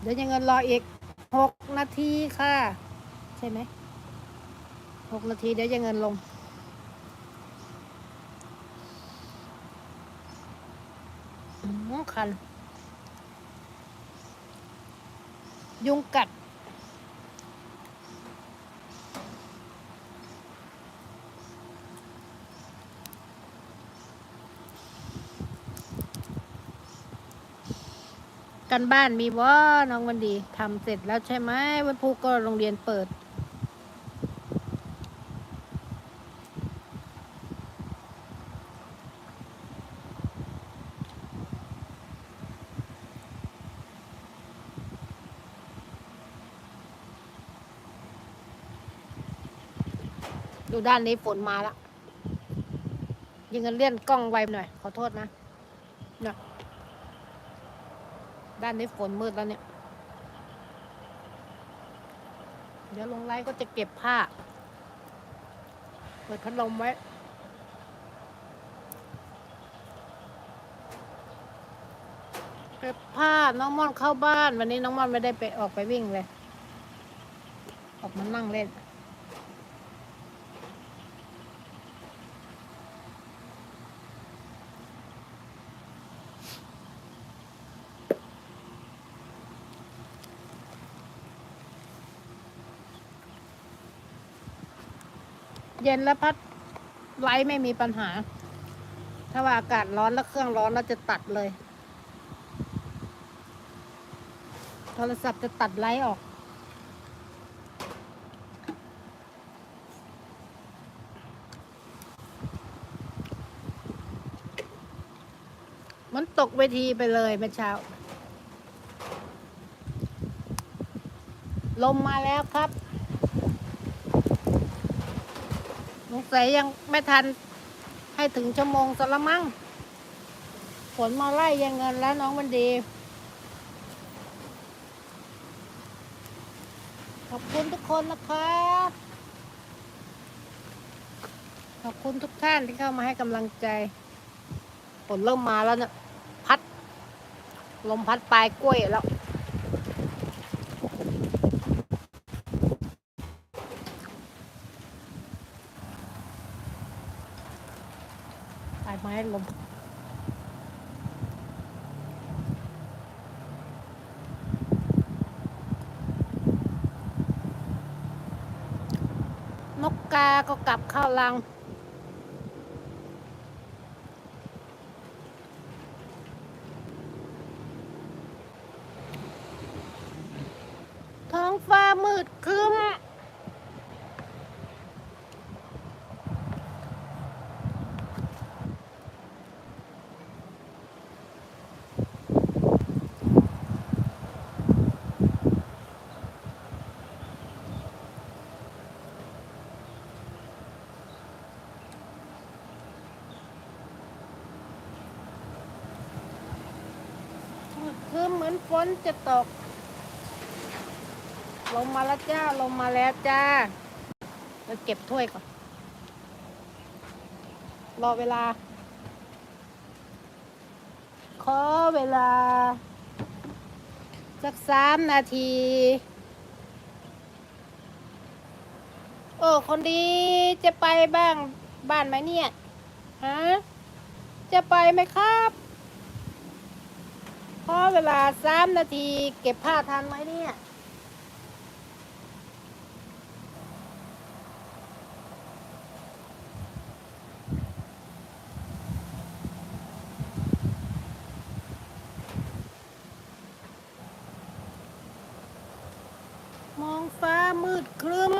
เดี๋ยวยังเงินรออีกหกนาทีค่ะ ใช่ไหมหกนาทีเดี๋ยวยังเงินลง คัน ยุงกัด กันบ้านมีว่าน้องวันดีทำเสร็จแล้วใช่ไหมวันพุธก็โรงเรียนเปิด ดูด้านนี้ฝนมาแล้วยิงกันเลี่ยนกล้องไวหน่อย ขอโทษนะเนี่ย ด้านนี้ฝนมืดแล้วเนี่ย เดี๋ยวลงไลฟ์ก็จะเก็บผ้า เปิดพัดลมไว้ เก็บผ้าน้องม่อนเข้าบ้าน วันนี้น้องม่อนไม่ได้ไปออกไปวิ่งเลย ออกมานั่งเล่น เย็นแล้วพัดไลท์ไม่มีปัญหา ถ้าว่าอากาศร้อนแล้วเครื่องร้อนเราจะตัดเลย โทรศัพท์จะตัดไลท์ออก มันตกเวทีไปเลยเมื่อเช้า ลมมาแล้วครับ สงสัยยังไม่ทันให้ถึงชั่วโมงสละมั้งฝนมาไล่ยังเงินแล้วน้องมันดี ขอบคุณทุกคนนะครับขอบคุณทุกท่านที่เข้ามาให้กำลังใจฝนเริ่มมาแล้วเนี่ยพัด ลมพัดปลายกล้วยแล้วายไม้ลมนกกาก็กลับเข้ารัง ท้องฟ้ามืดครึ้ม คือเหมือนฝนจะตก ลงมาแล้วจ้า ลงมาแล้วจ้าไปเก็บถ้วยก่อน รอเวลา ขอเวลา สักสามนาที โอ้ คนดีจะไปบ้างบ้านไหมเนี่ย ฮะ จะไปไหมครับ อเวลาสามนาทีเก็บผ้าทันไหมเนี่ย มองฟ้ามืดครึ้ม